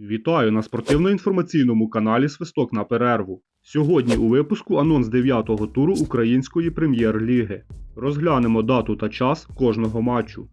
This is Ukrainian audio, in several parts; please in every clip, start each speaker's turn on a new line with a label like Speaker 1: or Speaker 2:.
Speaker 1: Вітаю на спортивно-інформаційному каналі Свисток на перерву. Сьогодні у випуску анонс 9-го туру Української прем'єр-ліги. Розглянемо дату та час кожного матчу.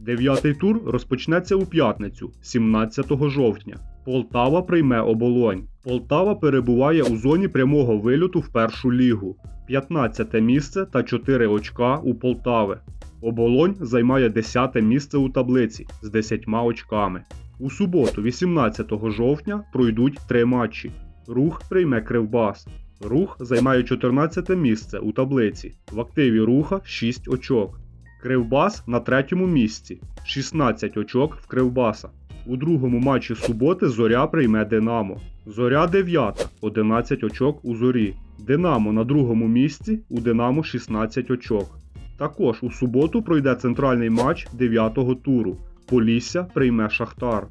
Speaker 1: Дев'ятий тур розпочнеться у п'ятницю, 17 жовтня. Полтава прийме оболонь. Полтава перебуває у зоні прямого вильоту в першу лігу. 15 місце та 4 очка у Полтави. Оболонь займає 10 місце у таблиці з 10 очками. У суботу, 18 жовтня, пройдуть три матчі. Рух прийме Кривбас. Рух займає 14 місце у таблиці. В активі руха 6 очок. Кривбас на третьому місці 16 очок в Кривбаса. У другому матчі суботи Зоря прийме Динамо. Зоря 9, 11 очок у зорі. Динамо на другому місці, у Динамо 16 очок. Також у суботу пройде центральний матч 9-го туру. Полісся прийме Шахтар.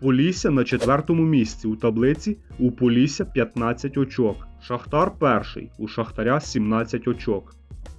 Speaker 1: Полісся на четвертому місці у таблиці, у Полісся 15 очок. Шахтар перший, у Шахтаря 17 очок.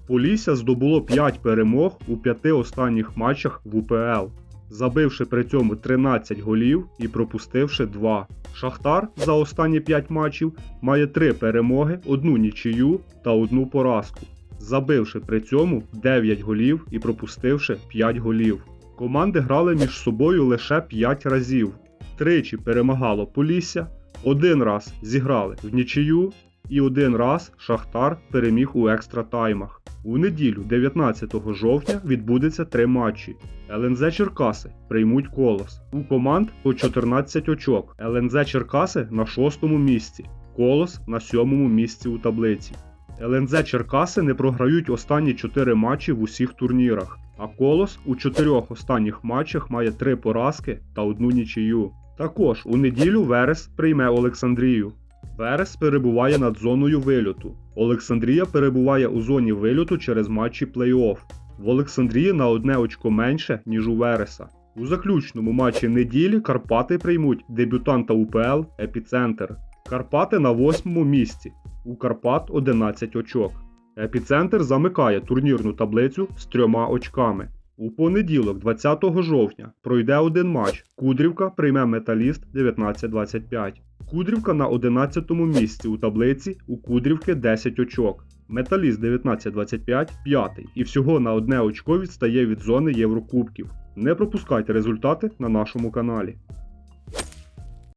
Speaker 1: Полісся здобуло 5 перемог у п'яти останніх матчах в УПЛ, забивши при цьому 13 голів і пропустивши 2. Шахтар за останні 5 матчів має 3 перемоги, одну нічию та одну поразку, забивши при цьому 9 голів і пропустивши 5 голів. Команди грали між собою лише 5 разів. Тричі перемагало Полісся, один раз зіграли в нічию і один раз Шахтар переміг у екстра таймах. У неділю, 19 жовтня, відбудеться три матчі. ЛНЗ Черкаси приймуть колос. У команд по 14 очок. ЛНЗ Черкаси на шостому місці, колос на сьомому місці у таблиці. ЛНЗ Черкаси не програють останні 4 матчі в усіх турнірах, а колос у чотирьох останніх матчах має 3 поразки та одну нічию. Також у неділю Верес прийме Олександрію. Верес перебуває над зоною вильоту. Олександрія перебуває у зоні вильоту через матчі плей-офф. В Олександрії на одне очко менше, ніж у Вереса. У заключному матчі неділі Карпати приймуть дебютанта УПЛ Епіцентр. Карпати на восьмому місці. У Карпат 11 очок. Епіцентр замикає турнірну таблицю з трьома очками. У понеділок, 20 жовтня, пройде один матч. Кудрівка прийме металіст 19-25. Кудрівка на 11 місці у таблиці, у Кудрівки 10 очок. Металіст 19-25 п'ятий і всього на одне очко відстає від зони Єврокубків. Не пропускайте результати на нашому каналі.